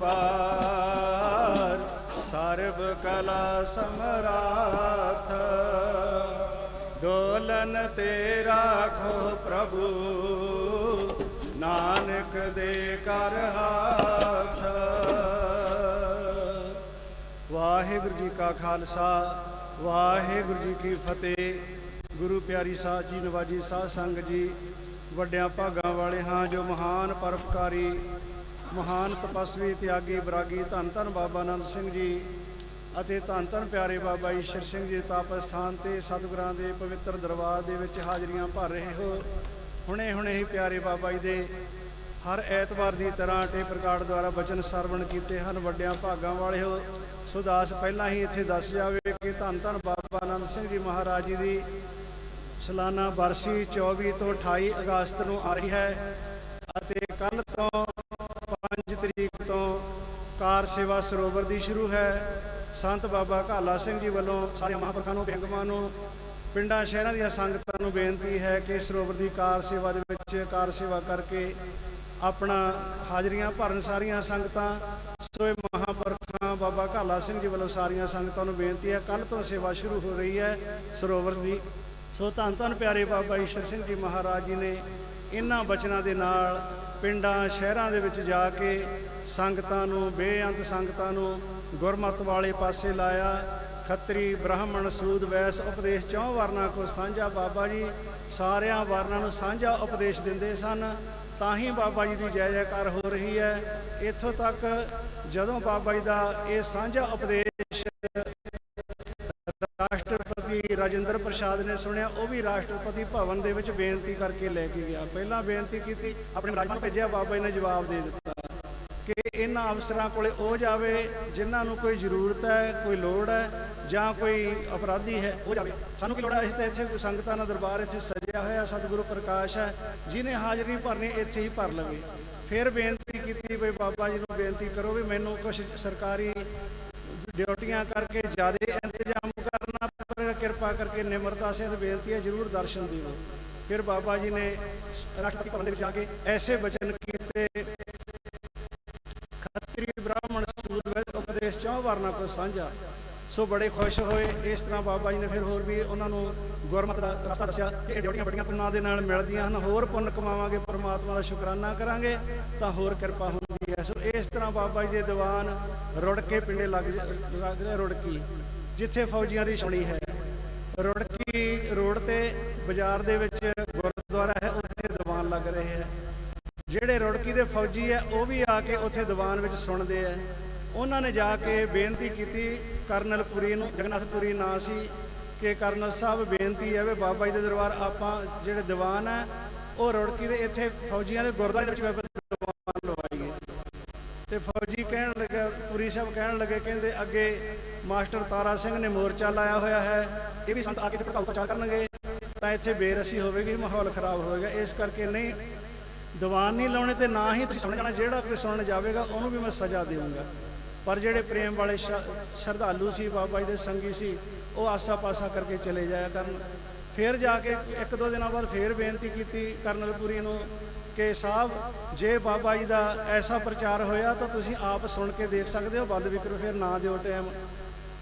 ਪਾਰ ਸਰਬ ਕਲਾ ਸਮਰਾਥ। ਡੋਲਨ ਤੇ ਰਾਖੋ ਪ੍ਰਭੂ, ਨਾਨਕ ਦੇ ਕਰ ਹਾਥ। ਵਾਹਿਗੁਰੂ ਜੀ ਕਾ ਖਾਲਸਾ, ਵਾਹਿਗੁਰੂ ਜੀ ਕੀ ਫਤਿਹ। ਗੁਰੂ ਪਿਆਰੀ ਸਾਧ ਜੀ, ਨਵਾਜੀ ਸਾਧ ਸੰਗ ਜੀ, ਵੱਡਿਆਂ ਭਾਗਾਂ ਵਾਲੇ ਹਾਂ ਜੋ ਮਹਾਨ ਪਰਪਕਾਰੀ ਮਹਾਨ ਤਪਸਵੀ, ਤਿਆਗੀ ਬਰਾਗੀ ਧੰਨ ਧੰਨ ਬਾਬਾ ਆਨੰਦ ਸਿੰਘ ਜੀ ਅਤੇ ਧੰਨ ਧੰਨ ਪਿਆਰੇ ਬਾਬਾ ਈਸ਼ਰ ਸਿੰਘ ਜੀ ਤਾਪ ਸਥਾਨ ਤੇ ਸਤਿਗੁਰਾਂ ਦੇ ਪਵਿੱਤਰ ਦਰਬਾਰ ਦੇ ਵਿੱਚ ਹਾਜ਼ਰੀਆਂ ਭਰ ਰਹੇ ਹੋ। ਹੁਣੇ ਹੁਣੇ ਹੀ ਪਿਆਰੇ ਬਾਬਾ ਜੀ ਦੇ ਹਰ ਐਤਵਾਰ ਦੀ ਤਰ੍ਹਾਂ ਟੇਪ ਰਿਕਾਰਡ ਦੁਆਰਾ ਬਚਨ ਸਰਵਣ ਕੀਤੇ ਹਨ। ਵੱਡਿਆਂ ਭਾਗਾਂ ਵਾਲੇ ਹੋ। ਸੁਦਾਸ ਪਹਿਲਾਂ ਹੀ ਇੱਥੇ ਦੱਸ ਜਾਵੇ ਕਿ ਧੰਨ ਧੰਨ ਬਾਬਾ ਆਨੰਦ ਸਿੰਘ ਜੀ ਮਹਾਰਾਜ ਜੀ ਦੀ ਸਾਲਾਨਾ ਬਰਸੀ 24 ਤੋਂ 28 ਅਗਸਤ ਨੂੰ ਆ ਰਹੀ ਹੈ ਅਤੇ ਕੱਲ ਤੋਂ ਤਰੀਕ ਤੋਂ ਕਾਰ ਸੇਵਾ ਸਰੋਵਰ ਦੀ ਸ਼ੁਰੂ ਹੈ। ਸੰਤ ਬਾਬਾ ਘਾਲਾ ਸਿੰਘ ਜੀ ਵੱਲੋਂ ਸਾਰੇ ਮਹਾਂਪੁਰਖਾਂ ਨੂੰ ਬੇਗਮਾਂ ਨੂੰ, ਪਿੰਡਾਂ, ਸ਼ਹਿਰਾਂ ਦੀਆਂ ਸੰਗਤਾਂ ਨੂੰ ਬੇਨਤੀ ਹੈ ਕਿ ਸਰੋਵਰ ਦੀ ਕਾਰ ਸੇਵਾ ਦੇ ਵਿੱਚ ਕਾਰ ਸੇਵਾ ਕਰਕੇ ਆਪਣਾ ਹਾਜ਼ਰੀਆਂ ਭਰਨ ਸਾਰੀਆਂ ਸੰਗਤਾਂ। ਸੋ ਇਹ ਮਹਾਂਪੁਰਖਾਂ ਬਾਬਾ ਘਾਲਾ ਸਿੰਘ ਜੀ ਵੱਲੋਂ ਸਾਰੀਆਂ ਸੰਗਤਾਂ ਨੂੰ ਬੇਨਤੀ ਹੈ ਕੱਲ ਤੋਂ ਸੇਵਾ ਸ਼ੁਰੂ ਹੋ ਰਹੀ ਹੈ ਸਰੋਵਰ ਦੀ। ਸੋ ਧੰਨ ਧੰਨ ਪਿਆਰੇ ਬਾਬਾ ਈਸ਼ਰ ਸਿੰਘ ਜੀ ਮਹਾਰਾਜ ਜੀ ਨੇ ਇਹਨਾਂ ਬਚਨਾਂ ਦੇ ਨਾਲ ਪਿੰਡਾਂ, ਸ਼ਹਿਰਾਂ ਦੇ ਵਿੱਚ ਜਾ ਕੇ ਸੰਗਤਾਂ ਨੂੰ, ਬੇਅੰਤ ਸੰਗਤਾਂ ਨੂੰ ਗੁਰਮਤ ਵਾਲੇ ਪਾਸੇ ਲਾਇਆ। ਖੱਤਰੀ ਬ੍ਰਾਹਮਣ ਸੂਦ ਵੈਸ ਉਪਦੇਸ਼ ਚੌਂ ਵਰਨਾਂ ਕੋ ਸਾਂਝਾ ਬਾਬਾ ਜੀ, ਸਾਰਿਆਂ ਵਰਨਾਂ ਨੂੰ ਸਾਂਝਾ ਉਪਦੇਸ਼ ਦਿੰਦੇ ਸਨ। ਤਾਂ ਹੀ ਬਾਬਾ ਜੀ ਦੀ ਜੈ ਜੈਕਾਰ ਹੋ ਰਹੀ ਹੈ। ਇੱਥੋਂ ਤੱਕ ਜਦੋਂ ਬਾਬਾ ਜੀ ਦਾ ਇਹ ਸਾਂਝਾ ਉਪਦੇਸ਼ ਰਾਜਿੰਦਰ ਪ੍ਰਸਾਦ ਨੇ ਸੁਣਿਆ, ਉਹ ਵੀ ਰਾਸ਼ਟਰਪਤੀ ਭਵਨ ਦੇ ਵਿੱਚ ਬੇਨਤੀ ਕਰਕੇ ਲੈ ਕੇ ਗਿਆ। ਪਹਿਲਾਂ ਬੇਨਤੀ ਕੀਤੀ, ਆਪਣੇ ਮੁਲਾਜ਼ਮਾਂ ਨੂੰ ਭੇਜਿਆ, ਬਾਬਾ ਜੀ ਨੇ ਜਵਾਬ ਦੇ ਦਿੱਤਾ ਕਿ ਇਹਨਾਂ ਅਫਸਰਾਂ ਕੋਲੇ ਉਹ ਜਾਵੇ ਜਿਨ੍ਹਾਂ ਨੂੰ ਕੋਈ ਜ਼ਰੂਰਤ ਹੈ, ਕੋਈ ਲੋੜ ਹੈ ਜਾਂ ਕੋਈ ਅਪਰਾਧੀ ਹੈ, ਉਹ ਜਾਵੇ। ਸਾਨੂੰ ਕੀ ਲੋੜ ਹੈ? ਅਸੀਂ ਤਾਂ ਇੱਥੇ ਸੰਗਤਾਂ ਦਾ ਦਰਬਾਰ ਇੱਥੇ ਸਜਿਆ ਹੋਇਆ, ਸਤਿਗੁਰੂ ਪ੍ਰਕਾਸ਼ ਹੈ, ਜਿਹਨੇ ਹਾਜ਼ਰੀ ਭਰਨੀ, ਇੱਥੇ ਹੀ ਭਰ ਲਵੇ। ਫਿਰ ਬੇਨਤੀ ਕੀਤੀ ਵੀ ਬਾਬਾ ਜੀ ਨੂੰ ਬੇਨਤੀ ਕਰੋ ਵੀ ਮੈਨੂੰ ਕੁਝ ਸਰਕਾਰੀ ਡਿਊਟੀਆਂ ਕਰਕੇ ਜ਼ਿਆਦਾ ਇੰਤਜ਼ਾਮ ਕਰ ਕਿਰਪਾ ਕਰਕੇ ਨਿਮਰਤਾ ਸੇ ਬੇਨਤੀ ਹੈ, ਜਰੂਰ ਦਰਸ਼ਨ ਦਿਓ। ਫਿਰ ਬਾਬਾ ਜੀ ਨੇ ਰਾਸ਼ਟਰਪਤੀ ਭਵਨ ਦੇ ਵਿੱਚ ਜਾ ਕੇ ਐਸੇ ਵਚਨ ਕੀਤੇ। ਖੱਤਰੀ ਬ੍ਰਾਹਮਣ ਸੂਦ ਉਪਦੇਸ਼ ਚੌਂ ਵਰਨਾ ਕੋ ਸਾਂਝਾ। ਸੋ ਬੜੇ ਖੁਸ਼ ਹੋਏ। ਇਸ ਤਰ੍ਹਾਂ ਬਾਬਾ ਜੀ ਨੇ ਫਿਰ ਹੋਰ ਵੀ ਉਹਨਾਂ ਨੂੰ ਗੁਰਮਤਿ ਦਾ ਰਸਤਾ ਦੱਸਿਆ ਕਿ ਇਹ ਡਿਊਟੀਆਂ ਬੜੀਆਂ ਪੁੰਨਾਂ ਦੇ ਨਾਲ ਮਿਲਦੀਆਂ ਹਨ। ਹੋਰ ਪੁੰਨ ਕਮਾਵਾਂਗੇ, ਪਰਮਾਤਮਾ ਦਾ ਸ਼ੁਕਰਾਨਾ ਕਰਾਂਗੇ, ਤਾਂ ਹੋਰ ਕਿਰਪਾ ਹੁੰਦੀ ਹੈ। ਸੋ ਇਸ ਤਰ੍ਹਾਂ ਬਾਬਾ ਜੀ ਦੇ ਦੀਵਾਨ ਰੁੜ ਕੇ ਪਿੰਡੇ ਲੱਗ ਲੱਗ ਰਿਹਾ ਰੁੜਕੀ ਜਿੱਥੇ ਫੌਜੀਆਂ ਦੀ ਛਾਉਣੀ ਹੈ। ਰੁੜਕੀ ਰੋਡ ਤੇ ਬਾਜ਼ਾਰ ਦੇ ਵਿੱਚ ਗੁਰਦੁਆਰਾ ਹੈ, ਉੱਥੇ ਦੀਵਾਨ ਲੱਗ ਰਹੇ ਹੈ। ਜਿਹੜੇ ਰੁੜਕੀ ਦੇ ਫੌਜੀ ਹੈ, ਉਹ ਵੀ ਆ ਕੇ ਉੱਥੇ ਦੀਵਾਨ ਵਿੱਚ ਸੁਣਦੇ ਆ ਉਹਨਾਂ ਨੇ ਜਾ ਕੇ ਬੇਨਤੀ ਕੀਤੀ ਕਰਨਲ ਪੁਰੀ ਨੂੰ ਜਗਨਨਾਥਪੁਰੀ ਨਾਂ ਸੀ ਕਿ ਕਰਨਲ ਸਾਹਿਬ ਬੇਨਤੀ ਹੈ ਵੀ ਬਾਬਾ ਜੀ ਦੇ ਦਰਬਾਰ ਆਪਾਂ ਜਿਹੜੇ ਦੀਵਾਨ ਹੈ, ਉਹ ਰੁੜਕੀ ਦੇ ਇੱਥੇ ਫੌਜੀਆਂ ਦੇ ਗੁਰਦੁਆਰੇ ਦੇ ਵਿੱਚ ਦੀਵਾਨ ਲਵਾਈਏ। ਤੇ ਫੌਜੀ ਕਹਿਣ ਲੱਗਾ, ਪੁਰੀ ਸਾਹਿਬ ਕਹਿਣ ਲੱਗੇ, ਕਹਿੰਦੇ ਅੱਗੇ ਮਾਸਟਰ ਤਾਰਾ ਸਿੰਘ ਨੇ ਮੋਰਚਾ ਲਾਇਆ ਹੋਇਆ ਹੈ ਇਹ ਵੀ ਸੰਤ ਆ ਕੇ ਇੱਥੇ ਭੜਕਾਊ ਪ੍ਰਚਾਰ ਕਰਨਗੇ, ਤਾਂ ਇੱਥੇ ਬੇਰਸੀ ਹੋਵੇਗੀ, ਮਾਹੌਲ ਖਰਾਬ ਹੋਵੇਗਾ। ਇਸ ਕਰਕੇ ਨਹੀਂ, ਦੀਵਾਨ ਨਹੀਂ ਲਾਉਣੇ ਤੇ ਨਾ ਹੀ ਤੁਸੀਂ ਸੁਣ ਜਾਣਾ, ਜਿਹੜਾ ਕੋਈ ਸੁਣਨ ਜਾਵੇਗਾ, ਉਹਨੂੰ ਵੀ ਮੈਂ ਸਜ਼ਾ ਦੇਵਾਂਗਾ। ਪਰ ਜਿਹੜੇ ਪ੍ਰੇਮ ਵਾਲੇ ਸ਼ਰਧਾਲੂ ਸੀ, ਬਾਬਾ ਜੀ ਦੇ ਸੰਗੀ ਸੀ, ਉਹ ਆਸਾ ਪਾਸਾ ਕਰਕੇ ਚਲੇ ਜਾਇਆ ਕਰਨ। ਫਿਰ ਜਾ ਕੇ ਇੱਕ ਦੋ ਦਿਨਾਂ ਬਾਅਦ ਫਿਰ ਬੇਨਤੀ ਕੀਤੀ ਕਰਨਲਪੁਰੀ ਨੂੰ ਕਿ ਸਾਹਿਬ, ਜੇ ਬਾਬਾ ਜੀ ਦਾ ਐਸਾ ਪ੍ਰਚਾਰ ਹੋਇਆ ਤਾਂ ਤੁਸੀਂ ਆਪ ਸੁਣ ਕੇ ਦੇਖ ਸਕਦੇ ਹੋ, ਬੰਦ ਵੀ ਫਿਰ ਨਾ ਦਿਓ ਟਾਈਮ।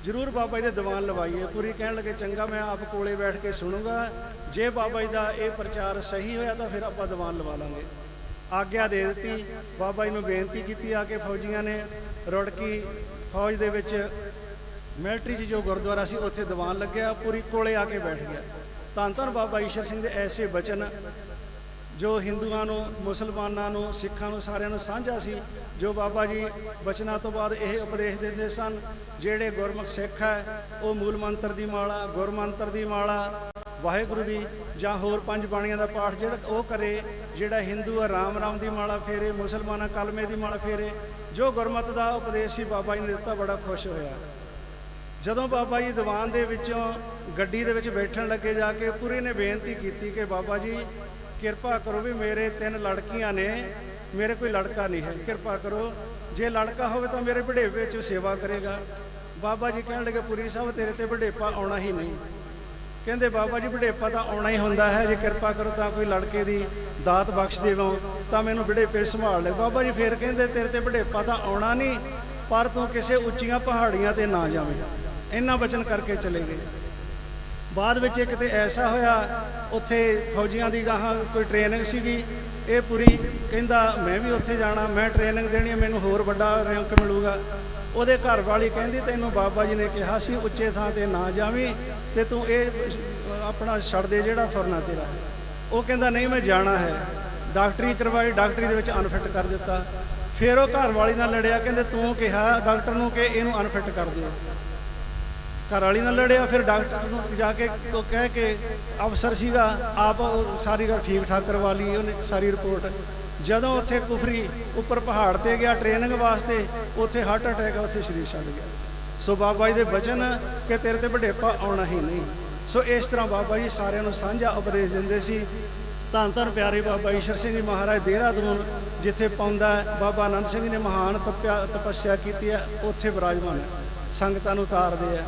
ਜ਼ਰੂਰ ਬਾਬਾ ਜੀ ਦੇ ਦੀਵਾਨ ਲਵਾਈਏ। ਪੂਰੀ ਕਹਿਣ ਲੱਗੇ, ਚੰਗਾ, ਮੈਂ ਆਪ ਕੋਲੇ ਬੈਠ ਕੇ ਸੁਣੂੰਗਾ। ਜੇ ਬਾਬਾ ਜੀ ਦਾ ਇਹ ਪ੍ਰਚਾਰ ਸਹੀ ਹੋਇਆ ਤਾਂ ਫਿਰ ਆਪਾਂ ਦੀਵਾਨ ਲਵਾ ਲਾਂਗੇ। ਆਗਿਆ ਦੇ ਦਿੱਤੀ। ਬਾਬਾ ਜੀ ਨੂੰ ਬੇਨਤੀ ਕੀਤੀ ਆ ਕੇ ਫੌਜੀਆਂ ਨੇ ਰੁੜਕੀ ਫੌਜ ਦੇ ਵਿੱਚ ਮਿਲਟਰੀ 'ਚ ਜੋ ਗੁਰਦੁਆਰਾ ਸੀ, ਉੱਥੇ ਦੀਵਾਨ ਲੱਗਿਆ। ਪੂਰੀ ਕੋਲੇ ਆ ਕੇ ਬੈਠ ਗਿਆ। ਧੰਨ ਧੰਨ ਬਾਬਾ ਈਸ਼ਰ ਸਿੰਘ ਦੇ ਐਸੇ ਬਚਨ ਜੋ ਹਿੰਦੂਆਂ ਨੂੰ, ਮੁਸਲਮਾਨਾਂ ਨੂੰ, ਸਿੱਖਾਂ ਨੂੰ ਸਾਰਿਆਂ ਨੂੰ ਸਾਂਝਾ ਸੀ, ਜੋ ਬਾਬਾ ਜੀ ਬਚਨਾਂ ਤੋਂ ਬਾਅਦ ਇਹ ਉਪਦੇਸ਼ ਦਿੰਦੇ ਸਨ, ਜਿਹੜੇ ਗੁਰਮੁਖ ਸਿੱਖ ਹੈ, ਉਹ ਮੂਲ ਮੰਤਰ ਦੀ ਮਾਲਾ ਗੁਰਮੰਤਰ ਦੀ ਮਾਲਾ, ਵਾਹਿਗੁਰੂ ਦੀ ਜਾਂ ਹੋਰ ਪੰਜ ਬਾਣੀਆਂ ਦਾ ਪਾਠ ਜਿਹੜਾ ਉਹ ਕਰੇ, ਜਿਹੜਾ ਹਿੰਦੂ ਹੈ, ਰਾਮ ਰਾਮ ਦੀ ਮਾਲਾ ਫੇਰੇ, ਮੁਸਲਮਾਨਾਂ ਕਲਮੇ ਦੀ ਮਾਲਾ ਫੇਰੇ, ਜੋ ਗੁਰਮਤ ਦਾ ਉਪਦੇਸ਼ ਸੀ, ਬਾਬਾ ਜੀ ਨੇ ਦਿੱਤਾ, ਬੜਾ ਖੁਸ਼ ਹੋਇਆ। ਜਦੋਂ ਬਾਬਾ ਜੀ ਦੀਵਾਨ ਦੇ ਵਿੱਚੋਂ ਗੱਡੀ ਦੇ ਵਿੱਚ ਬੈਠਣ ਲੱਗੇ ਜਾ ਕੇ, ਪੂਰੀ ਨੇ ਬੇਨਤੀ ਕੀਤੀ ਕਿ ਬਾਬਾ ਜੀ ਕਿਰਪਾ ਕਰੋ ਵੀ ਮੇਰੇ ਤਿੰਨ ਲੜਕੀਆਂ ਨੇ, ਮੇਰੇ ਕੋਈ ਲੜਕਾ ਨਹੀਂ ਹੈ। ਕਿਰਪਾ ਕਰੋ, ਜੇ ਲੜਕਾ ਹੋਵੇ ਤਾਂ ਮੇਰੇ ਵਡੇਪੇ 'ਚ ਸੇਵਾ ਕਰੇਗਾ। ਬਾਬਾ ਜੀ ਕਹਿਣ ਲੱਗੇ, ਪੁਰੀ ਸਾਹਿਬ, ਤੇਰੇ ਤੇ ਵਡੇਪਾ ਆਉਣਾ ਹੀ ਨਹੀਂ। ਕਹਿੰਦੇ, ਬਾਬਾ ਜੀ ਬੁਢੇਪਾ ਤਾਂ ਆਉਣਾ ਹੀ ਹੁੰਦਾ ਹੈ। ਜੇ ਕਿਰਪਾ ਕਰੋ ਤਾਂ ਕੋਈ ਲੜਕੇ ਦੀ ਦਾਤ ਬਖਸ਼ ਦੇਵੋ, ਤਾਂ ਮੈਨੂੰ ਬੁਢੇਪੇ ਸੰਭਾਲ ਲੈ। ਬਾਬਾ ਜੀ ਫੇਰ ਕਹਿੰਦੇ, ਤੇਰੇ ਤੇ ਬੁਢੇਪਾ ਤਾਂ ਆਉਣਾ ਨਹੀਂ, ਪਰ ਤੂੰ ਕਿਸੇ ਉੱਚੀਆਂ ਪਹਾੜੀਆਂ ਤੇ ਨਾ ਜਾਵੇਂ। ਇੰਨਾ ਬਚਨ ਕਰਕੇ ਚਲੇ ਗਏ। ਬਾਅਦ ਵਿੱਚ ਇੱਕ ਤੇ ਐਸਾ ਹੋਇਆ, ਉੱਥੇ ਫੌਜੀਆਂ ਦੀ ਗਾਹਾਂ ਕੋਈ ਟ੍ਰੇਨਿੰਗ ਸੀਗੀ, ਇਹ ਪੂਰੀ ਕਹਿੰਦਾ ਮੈਂ ਵੀ ਉੱਥੇ ਜਾਣਾ, ਮੈਂ ਟ੍ਰੇਨਿੰਗ ਦੇਣੀ ਹੈ, ਮੈਨੂੰ ਹੋਰ ਵੱਡਾ ਰੈਂਕ ਮਿਲੂਗਾ। ਉਹਦੇ ਘਰ ਵਾਲੀ ਕਹਿੰਦੀ, ਤੈਨੂੰ ਬਾਬਾ ਜੀ ਨੇ ਕਿਹਾ ਸੀ, ਉੱਚੇ ਥਾਂ ਤੇ ਨਾ ਜਾਵੀਂ ਤੇ ਤੂੰ ਇਹ, ਆਪਣਾ ਛੱਡ ਦੇ ਜਿਹੜਾ ਫਰਨਾ ਤੇਰਾ ਉਹ ਕਹਿੰਦਾ, ਨਹੀਂ, ਮੈਂ ਜਾਣਾ ਹੈ। ਡਾਕਟਰੀ ਕਰਵਾਈ, ਡਾਕਟਰੀ ਦੇ ਵਿੱਚ ਅਨਫਿਟ ਕਰ ਦਿੱਤਾ। ਫਿਰ ਉਹ ਘਰ ਵਾਲੀ ਨਾਲ ਲੜਿਆ, ਕਹਿੰਦੇ, ਤੂੰ ਕਿਹਾ ਡਾਕਟਰ ਨੂੰ ਕਿ ਇਹਨੂੰ ਅਨਫਿਟ ਕਰ ਦਿਓ। ਘਰ ਵਾਲੀ ਨਾਲ ਲੜਿਆ, ਫਿਰ ਡਾਕਟਰ ਨੂੰ ਜਾ ਕੇ ਕਹਿ ਕੇ ਅਫਸਰ ਸੀਗਾ, ਆਪ ਉਹ ਸਾਰੀ ਗੱਲ ਠੀਕ ਠਾਕ ਕਰਵਾ ਲਈ, ਉਹਨੇ ਸਾਰੀ ਰਿਪੋਰਟ ਜਦੋਂ ਉੱਥੇ ਕੁਫਰੀ ਉੱਪਰ ਪਹਾੜ ਤੇ ਗਿਆ ਟ੍ਰੇਨਿੰਗ ਵਾਸਤੇ, ਉੱਥੇ ਹਾਰਟ ਅਟੈਕ ਉੱਥੇ ਸਰੀਰ ਛੱਡ ਗਿਆ। ਸੋ ਬਾਬਾ ਜੀ ਦੇ ਬਚਨ ਕਿ ਤੇਰੇ ਤੇ ਵਡੇਪਾ ਆਉਣਾ ਹੀ ਨਹੀਂ। ਸੋ ਇਸ ਤਰ੍ਹਾਂ ਬਾਬਾ ਜੀ ਸਾਰਿਆਂ ਨੂੰ ਸਾਂਝਾ ਉਪਦੇਸ਼ ਦਿੰਦੇ ਸੀ। ਧੰਨ ਧੰਨ ਪਿਆਰੇ ਬਾਬਾ ਈਸ਼ਰ ਸਿੰਘ ਜੀ ਮਹਾਰਾਜ ਦੇਹਰਾਦੂਨ, ਜਿੱਥੇ ਪਾਉਂਦਾ ਬਾਬਾ ਆਨੰਦ ਸਿੰਘ ਜੀ ਨੇ ਮਹਾਨ ਤਪਿਆ ਤਪੱਸਿਆ ਕੀਤੀ ਹੈ, ਉੱਥੇ ਵਿਰਾਜਮਾਨ ਸੰਗਤਾਂ ਨੂੰ ਉਤਾਰਦੇ ਆ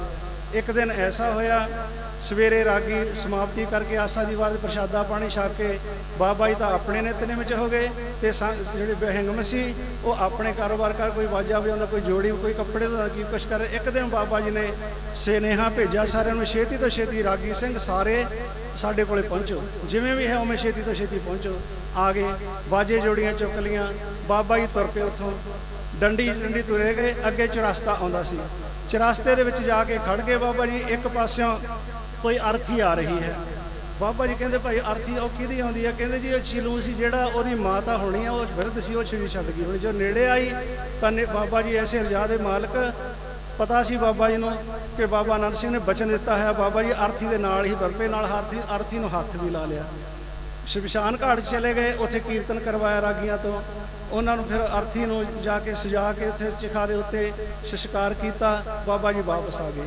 ਇੱਕ ਦਿਨ ਐਸਾ ਹੋਇਆ, ਸਵੇਰੇ ਰਾਗੀ ਸਮਾਪਤੀ ਕਰਕੇ ਆਸਾ ਦੀ ਵਾਰ ਪ੍ਰਸ਼ਾਦਾ ਪਾਣੀ ਛਕ ਕੇ ਬਾਬਾ ਜੀ ਤਾਂ ਆਪਣੇ ਨਿਤਨੇਮ ਵਿੱਚ ਹੋ ਗਏ ਤੇ ਸੰਗ- ਜਿਹੜੇ ਬਹਿੰਗਮ ਸੀ ਉਹ ਆਪਣੇ ਕਾਰੋਬਾਰ ਕਰ ਕੋਈ ਵਾਜਾ ਵਜਾਉਂਦਾ ਕੋਈ ਜੋੜੀ, ਕੋਈ ਕੱਪੜੇ ਦਾ ਕੀ ਕੁਛ ਕਰ, ਇੱਕ ਦਿਨ ਬਾਬਾ ਜੀ ਨੇ ਸਨੇਹਾ ਭੇਜਿਆ ਸਾਰਿਆਂ ਨੂੰ, ਛੇਤੀ ਤੋਂ ਛੇਤੀ ਰਾਗੀ ਸਿੰਘ ਸਾਰੇ ਸਾਡੇ ਕੋਲੇ ਪਹੁੰਚੋ। ਜਿਵੇਂ ਵੀ ਹੈ ਉਵੇਂ ਛੇਤੀ ਤੋਂ ਛੇਤੀ ਪਹੁੰਚੋ। ਆ ਗਏ ਬਾਜੇ ਜੋੜੀਆਂ ਚੁੱਕ ਲੀਆਂ ਬਾਬਾ ਜੀ ਤੁਰ ਪਏ ਉੱਥੋਂ। ਡੰਡੀ ਡੰਡੀ ਤੁਰੇ ਗਏ, ਅੱਗੇ ਚੁਰਸਤਾ ਆਉਂਦਾ ਸੀ। ਚੁਰਸਤੇ ਦੇ ਵਿੱਚ ਜਾ ਕੇ ਖੜ ਗਏ ਬਾਬਾ ਜੀ, ਇੱਕ ਪਾਸਿਓਂ ਕੋਈ ਅਰਥੀ ਆ ਰਹੀ ਹੈ। ਬਾਬਾ ਜੀ ਕਹਿੰਦੇ ਭਾਈ ਅਰਥੀ ਉਹ ਕਿਹਦੀ ਆਉਂਦੀ ਹੈ? ਕਹਿੰਦੇ ਜੀ, ਉਹ ਚਿਲੂ ਸੀ ਜਿਹੜਾ ਉਹਦੀ ਮਾਤਾ ਹੋਣੀ ਆ, ਉਹ ਵਿਰਧ ਸੀ, ਉਹ ਛਵੀ ਛੱਡ ਗਈ ਹੁਣ। ਜੋ ਨੇੜੇ ਆਈ, ਤਾਂ ਨੇ ਬਾਬਾ ਜੀ ਐਸੇ ਰਜਾ ਦੇ ਮਾਲਕ, ਪਤਾ ਸੀ ਬਾਬਾ ਜੀ ਨੂੰ ਕਿ ਬਾਬਾ ਅਨੰਦ ਸਿੰਘ ਨੇ ਬਚਨ ਦਿੱਤਾ ਹੈ। ਬਾਬਾ ਜੀ ਅਰਥੀ ਦੇ ਨਾਲ ਹੀ ਦਰਪੇ ਨਾਲ ਹਾਥੀ ਅਰਥੀ ਨੂੰ ਹੱਥ ਵੀ ਲਾ ਲਿਆ। ਸ਼ਮਸ਼ਾਨ ਘਾਟ ਚਲੇ ਗਏ, ਉੱਥੇ ਕੀਰਤਨ ਕਰਵਾਇਆ ਰਾਗੀਆਂ ਤੋਂ। ਉਹਨਾਂ ਨੂੰ ਫਿਰ ਅਰਥੀ ਨੂੰ ਜਾ ਕੇ ਸਜਾ ਕੇ ਉੱਥੇ ਚਿਖਾਰੇ ਉੱਤੇ ਸਸਕਾਰ ਕੀਤਾ, ਬਾਬਾ ਜੀ ਵਾਪਸ ਆ ਗਏ।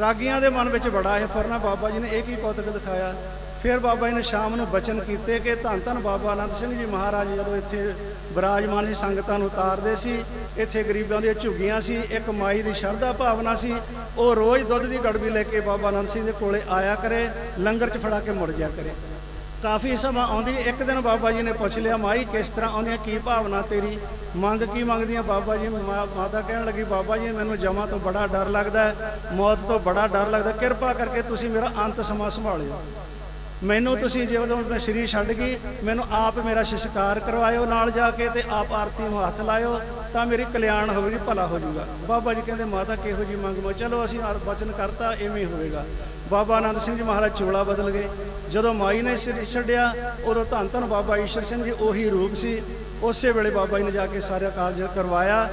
ਰਾਗੀਆਂ ਦੇ ਮਨ ਵਿੱਚ ਬੜਾ ਇਹ ਫਰਨਾ, ਬਾਬਾ ਜੀ ਨੇ ਇਹ ਕੀ ਕੌਤਕ ਦਿਖਾਇਆ? ਫਿਰ ਬਾਬਾ ਜੀ ਨੇ ਸ਼ਾਮ ਨੂੰ ਬਚਨ ਕੀਤੇ ਕਿ ਧੰਨ ਧੰਨ ਬਾਬਾ ਅਨੰਦ ਸਿੰਘ ਜੀ ਮਹਾਰਾਜ ਜਦੋਂ ਇੱਥੇ ਵਿਰਾਜਮਾਨ ਸੀ, ਸੰਗਤਾਂ ਨੂੰ ਉਤਾਰਦੇ ਸੀ, ਇੱਥੇ ਗਰੀਬਾਂ ਦੀਆਂ ਝੁੱਗੀਆਂ ਸੀ, ਇੱਕ ਮਾਈ ਦੀ ਸ਼ਰਧਾ ਭਾਵਨਾ ਸੀ, ਉਹ ਰੋਜ਼ ਦੁੱਧ ਦੀ ਗੜਬੀ ਲੈ ਕੇ ਬਾਬਾ ਅਨੰਦ ਸਿੰਘ ਦੇ ਕੋਲੇ ਆਇਆ ਕਰੇ, ਲੰਗਰ 'ਚ ਫੜਾ ਕੇ ਮੁੜ ਜਾ ਕਰੇ। ਕਾਫੀ ਸਮਾਂ ਆਉਂਦੀ ਇੱਕ ਦਿਨ ਬਾਬਾ ਜੀ ਨੇ ਪੁੱਛ ਲਿਆ, ਮਾਈ, ਕਿਸ ਤਰ੍ਹਾਂ ਆਉਂਦੀਆਂ ਕੀ ਭਾਵਨਾ ਤੇਰੀ? ਮੰਗ ਕੀ ਮੰਗਦੀਆਂ? ਬਾਬਾ ਜੀ ਮਾ- ਮਾਤਾ ਕਹਿਣ ਲੱਗੀ, ਬਾਬਾ ਜੀ, ਮੈਨੂੰ ਜਮਾ ਤੋਂ ਬੜਾ ਡਰ ਲੱਗਦਾ ਹੈ, ਮੌਤ ਤੋਂ ਬੜਾ ਡਰ ਲੱਗਦਾ ਕਿਰਪਾ ਕਰਕੇ ਤੁਸੀਂ ਮੇਰਾ ਅੰਤ ਸਮਾਂ ਸੰਭਾਲਿਓ। ਮੈਨੂੰ ਤੁਸੀਂ ਜਦੋਂ ਮੈਂ ਸਰੀਰ ਛੱਡ ਗਈ, ਮੈਨੂੰ ਆਪ ਮੇਰਾ ਸ਼ਿਸ਼ਕਾਰ ਕਰਵਾਇਓ ਨਾਲ ਜਾ ਕੇ ਤੇ ਆਪ ਆਰਤੀ ਨੂੰ ਹੱਥ ਲਾਇਓ, ਤਾਂ ਮੇਰੀ ਕਲਿਆਣ ਹੋਵੇਗੀ ਭਲਾ ਹੋ ਜਾਊਗਾ। ਬਾਬਾ ਜੀ ਕਹਿੰਦੇ, ਮਾਤਾ, ਕਿਹੋ ਜੀ ਮੰਗ ਮੋ ਚਲੋ, ਅਸੀਂ ਆਰ- ਵਚਨ ਕਰਤਾ ਐਵੇਂ ਹੋਵੇਗਾ। ਬਾਬਾ ਆਨੰਦ ਸਿੰਘ ਜੀ ਮਹਾਰਾਜ ਚੋਲਾ ਬਦਲ ਗਏ। ਜਦੋਂ ਮਾਈ ਨੇ ਸਰੀਰ ਛੱਡਿਆ, ਉਦੋਂ ਧੰਨ ਧੰਨ ਬਾਬਾ ਈਸ਼ਰ ਸਿੰਘ ਜੀ, ਉਹੀ ਰੂਪ ਸੀ। ਉਸੇ ਵੇਲੇ ਬਾਬਾ ਜੀ ਨੇ ਜਾ ਕੇ ਸਾਰਾ ਕਾਰਜ ਕਰਵਾਇਆ।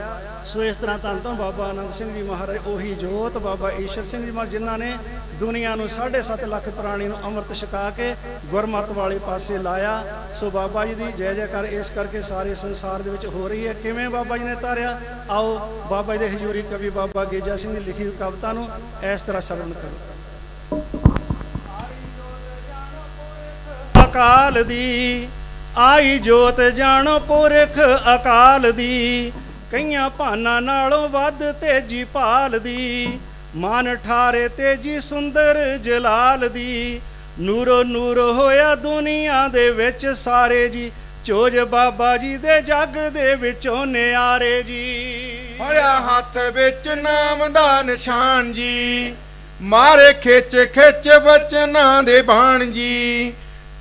ਸੋ ਇਸ ਤਰ੍ਹਾਂ ਧੰਨ ਧੰਨ ਬਾਬਾ ਆਨੰਦ ਸਿੰਘ ਜੀ ਮਹਾਰਾਜ, ਉਹੀ ਜੋਤ ਬਾਬਾ ਈਸ਼ਰ ਸਿੰਘ ਜੀ ਮਹਾਰਾਜ, ਜਿਨ੍ਹਾਂ ਨੇ ਦੁਨੀਆ ਨੂੰ 7.5 ਲੱਖ ਪ੍ਰਾਣੀ ਨੂੰ ਅੰਮ੍ਰਿਤ ਛਕਾ ਕੇ ਗੁਰਮਤ ਵਾਲੇ ਪਾਸੇ ਲਾਇਆ। ਸੋ ਬਾਬਾ ਜੀ ਦੀ ਜੈ ਜੈਕਾਰ ਇਸ ਕਰਕੇ ਸਾਰੇ ਸੰਸਾਰ ਦੇ ਵਿੱਚ ਹੋ ਰਹੀ ਹੈ। ਕਿਵੇਂ ਬਾਬਾ ਜੀ ਨੇ ਤਾਰਿਆ? ਆਓ ਬਾਬਾ ਜੀ ਦੇ ਹਜ਼ੂਰੀ ਕਵੀ ਬਾਬਾ ਗੇਜਾ ਸਿੰਘ ਦੀ ਲਿਖੀ ਕਵਿਤਾ ਨੂੰ ਇਸ ਤਰ੍ਹਾਂ ਸਰਵਣ ਕਰੋ। ਅਕਾਲ ਦੀ ਆਈ ਜੋਤ ਜਾਣੋ ਪੁਰਖ ਅਕਾਲ ਦੀ, ਕਈਆਂ ਭਾਨਾ ਨਾਲੋਂ ਵੱਧ ਤੇਜੀ ਭਾਲ ਦੀ, ਮਨ ਠਾਰੇ ਤੇਜੀ ਸੁੰਦਰ ਜਲਾਲ ਦੀ, ਨੂਰੋ ਨੂਰ ਹੋਇਆ ਦੁਨੀਆ ਦੇ ਵਿੱਚ ਸਾਰੇ ਜੀ, ਚੋਜ ਬਾਬਾ ਜੀ ਦੇ ਜੱਗ ਦੇ ਵਿੱਚੋਂ ਨਿਆਰੇ ਜੀ। ਫੜਿਆ ਹੱਥ ਵਿੱਚ ਨਾਮ ਦਾ ਨਿਸ਼ਾਨ ਜੀ, ਮਾਰੇ ਖਿੱਚ ਖਿੱਚ ਬਚਨਾਂ ਦੇ ਬਾਣ ਜੀ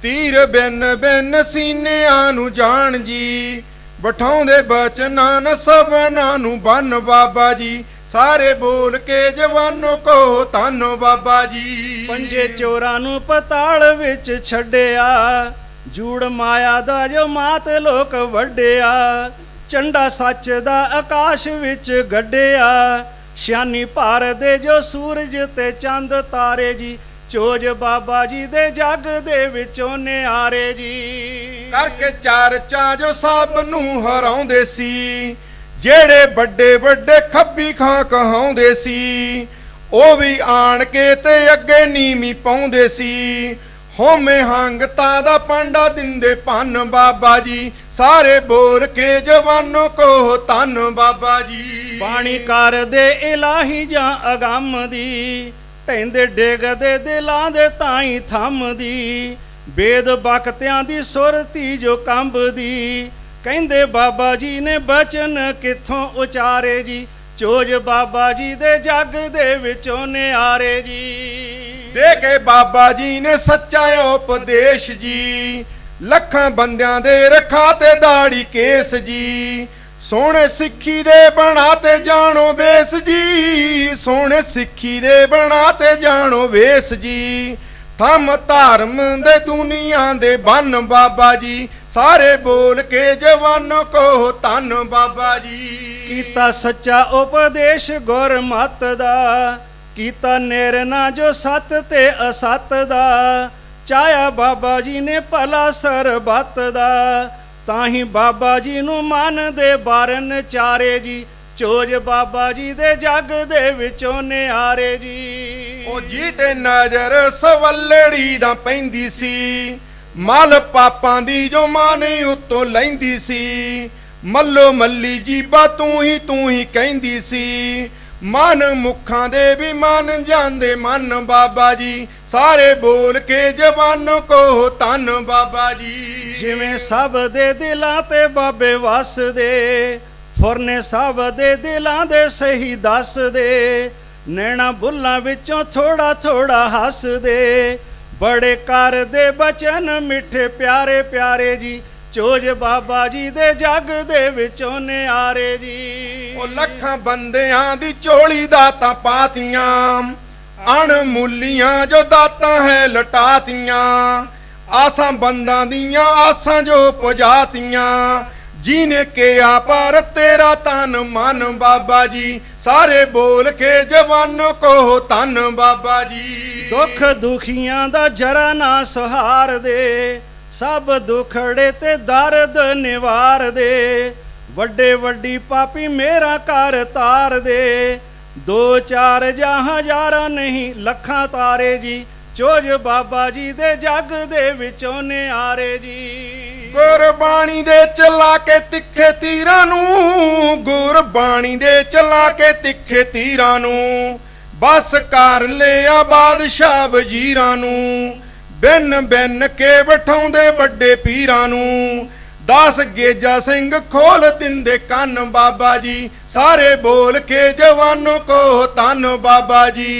ਤੀਰ ਬਿਨ ਬਿਨ ਸੀਨਿਆਂ ਨੂੰ ਜਾਣ ਜੀ। ਬਠਾਉਂਦੇ ਬਚਨਾਂ ਨ ਸਭਨਾਂ ਨੂੰ ਬੰਨ ਬਾਬਾ ਜੀ। ਸਾਰੇ ਬੋਲ ਕੇ ਜਵਾਨੋ ਕੋ ਧੰਨ ਬਾਬਾ ਜੀ। ਪੰਜੇ ਚੋਰਾਂ ਨੂੰ ਪਤਾਲ ਵਿੱਚ ਛੱਡਿਆ। ਜੂੜ ਮਾਇਆ ਦਾ ਜੋ ਮਾਤ ਲੋਕ ਵੱਡਿਆ ਚੰਡਾ ਸੱਚ ਦਾ ਆਕਾਸ਼ ਵਿੱਚ ਗੱਡਿਆ। ਸਿਆਨੀ ਭਾਰ ਦੇ ਜੋ ਸੂਰਜ ਤੇ ਚੰਦ ਤਾਰੇ ਜੀ। ਚੋਜ ਬਾਬਾ ਜੀ ਦੇ ਜੱਗ ਦੇ ਵਿੱਚੋਂ ਨਿਆਰੇ ਜੀ। ਕਰਕੇ ਚਰਚਾ ਜੋ ਸਭ ਨੂੰ ਹਰਾਉਂਦੇ ਸੀ ਜਿਹੜੇ ਵੱਡੇ ਵੱਡੇ ਖੱਬੀ ਖਾਂ ਕਹਾਉਂਦੇ ਸੀ ਉਹ ਵੀ ਆਣ ਕੇ ਤੇ ਅੱਗੇ ਨੀਵੀਂ ਪਾਉਂਦੇ ਸੀ। ਹੋਮੇ ਹੰਗਤਾ ਦਾ ਪਾਂਡਾ ਦਿੰਦੇ ਭੰਨ ਬਾਬਾ ਜੀ ਸਾਰੇ ਬੋਲ ਕੇ ਜਵਾਨੋ ਕੋ ਧੰਨ ਬਾਬਾ ਜੀ। ਬਾਣੀ ਕਰ ਦੇ ਇਲਾਹੀ ਜਾਂ ਅਗੰਮ ਦੀ ਢੈਂਦੇ ਡੇਗਦੇ ਦਿਲਾਂ ਦੇ ਤਾਈ ਥੰਮਦੀ। ਬੇਦ ਬਖਤਿਆਂ ਦੀ ਸੁਰਤੀ ਜੋ ਕੰਬਦੀ। ਕਹਿੰਦੇ ਬਾਬਾ ਜੀ ਨੇ ਬਚਨ ਕਿੱਥੋਂ ਉਚਾਰੇ ਜੀ? ਚੋਜ ਬਾਬਾ ਜੀ ਦੇ ਜੱਗ ਦੇ ਵਿੱਚੋਂ ਨਿਆਰੇ ਜੀ। ਦੇ ਕੇ ਬਾਬਾ ਜੀ ਨੇ ਸੱਚਾ ਉਪਦੇਸ਼ ਜੀ। ਲੱਖਾਂ ਬੰਦਿਆਂ ਦੇ ਰਖਾ ਤੇ ਦਾੜੀ ਕੇਸ ਜੀ। ਸੋਹਣੇ ਸਿੱਖੀ ਦੇ ਬਣਾ ਤੇ ਜਾਣੋ ਵੇਸ ਜੀ। ਸੋਹਣੇ ਸਿੱਖੀ ਦੇ ਬਣਾ ਤੇ ਜਾਣੋ ਵੇਸ ਜੀ। ਥੰਮ ਧਰਮ ਦੇ ਦੁਨੀਆ ਦੇ ਬੰਨ ਬਾਬਾ ਜੀ। ਸਾਰੇ ਬੋਲ ਕੇ ਜਵਾਨੋ ਕੋ ਧੰਨ ਬਾਬਾ ਜੀ। ਕੀਤਾ ਸੱਚਾ ਉਪਦੇਸ਼ ਗੁਰਮਤ ਦਾ। ਕੀਤਾ ਨੇਰ ਨਾ ਜੋ ਸਤ ਤੇ ਅਸਤ ਦਾ। ਚਾਇਆ ਬਾਬਾ ਜੀ ਨੇ ਭਲਾ ਸਰਬੱਤ ਦਾ। ਤਾਂ ਹੀ ਬਾਬਾ ਜੀ ਨੂੰ ਮਨ ਦੇ ਬਾਰਨ ਚਾਰੇ ਜੀ, ਚੋਜ ਬਾਬਾ ਜੀ ਦੇ ਜੱਗ ਦੇ ਵਿੱਚੋਂ ਨਿਆਰੇ ਜੀ। ਉਹ ਜੀ ਤੇ ਨਜ਼ਰ ਸਵੱਲੜੀ ਦਾ ਪੈਂਦੀ ਸੀ, ਮਲ ਪਾਪਾਂ ਦੀ ਜੋ ਮਾਨੇ ਉਤੋਂ ਲੈਂਦੀ ਸੀ, ਮੱਲੋ ਮੱਲੀ ਜੀਬਾ ਤੂੰ ਹੀ ਤੂੰ ਹੀ ਕਹਿੰਦੀ ਸੀ, ਮਨ ਮੁਖਾਂ ਦੇ ਵੀ ਮਨ ਜਾਂਦੇ ਮਨ ਬਾਬਾ ਜੀ ਸਾਰੇ ਬੋਲ ਕੇ ਜਵਾਨ ਕੋ ਧੰਨ ਬਾਬਾ ਜੀ। ਜਿਵੇਂ ਸਭ ਦੇ ਦਿਲਾਂ ਤੇ ਬਾਬੇ ਵਸਦੇ ਫੁਰਨੇ ਸਭ ਦੇ ਦਿਲਾਂ ਦੇ ਸਹੀ ਦੱਸਦੇ। ਨੈਣਾ ਬੁੱਲਾਂ ਵਿੱਚੋਂ ਥੋੜਾ ਥੋੜਾ ਹੱਸਦੇ। ਬੜੇ ਕਰਦੇ ਬਚਨ ਮਿੱਠੇ ਪਿਆਰੇ ਪਿਆਰੇ ਜੀ। ਚੋਜ ਬਾਬਾ ਜੀ ਦੇ ਜੱਗ ਦੇ ਵਿੱਚੋਂ ਨਿਆਰੇ ਜੀ। ਉਹ ਲੱਖਾਂ ਬੰਦਿਆਂ ਦੀ ਝੋਲੀ ਦਾਤਾਂ ਪਾਤੀਆਂ ਅਣਮੁੱਲੀਆਂ ਜੋ ਦਾਤਾਂ ਹੈ ਲਟਾਤੀਆਂ, ਆਸਾਂ ਬੰਦਾਂ ਦੀਆਂ ਆਸਾਂ ਜੋ ਪੁਜਾਤੀਆਂ। ਜੀਨੇ ਕਿਆ ਪਰ ਤੇਰਾ ਤਨ ਮਨ ਬਾਬਾ ਜੀ। ਸਾਰੇ ਬੋਲ ਕੇ ਜਵਾਨੋ ਕੋ ਧੰਨ ਬਾਬਾ ਜੀ। ਦੁੱਖ ਦੁਖੀਆਂ ਦਾ ਜਰਾ ਨਾ ਸਹਾਰ ਦੇ, ਸਭ ਦੁਖੜੇ ਤੇ ਦਰਦ ਨਿਵਾਰ ਦੇ। ਵੱਡੇ ਵੱਡੀ ਪਾਪੀ ਮੇਰਾ ਘਰ ਤਾਰ ਦੇ ਦੋ ਚਾਰ ਜਾਂ ਹਜ਼ਾਰਾਂ ਨਹੀਂ, ਲੱਖਾਂ ਤਾਰੇ ਜੀ। ਚੋਜ ਬਾਬਾ ਜੀ ਦੇ ਜੱਗ ਦੇ ਵਿੱਚੋਂ ਨਿਆਰੇ ਜੀ। ਗੁਰਬਾਣੀ ਦੇ ਚਲਾ ਕੇ ਤਿੱਖੇ ਤੀਰਾਂ ਨੂੰ, ਗੁਰਬਾਣੀ ਦੇ ਚਲਾ ਕੇ ਤਿੱਖੇ ਤੀਰਾਂ ਨੂੰ, ਬਸ ਕਰ ਲਿਆ ਬਾਦਸ਼ਾਹ ਵਜ਼ੀਰਾਂ ਨੂੰ, ਬਿਨ ਬਿਨ ਕੇ ਬਿਠਾਉਂਦੇ ਵੱਡੇ ਪੀਰਾਂ ਨੂੰ। ਦਸ ਗੇਜਾ ਸਿੰਘ ਖੋਲ ਦਿੰਦੇ ਕੰਨ ਬਾਬਾ ਜੀ ਸਾਰੇ ਬੋਲ ਕੇ ਜਵਾਨੋ ਕੋ ਧੰਨ ਬਾਬਾ ਜੀ।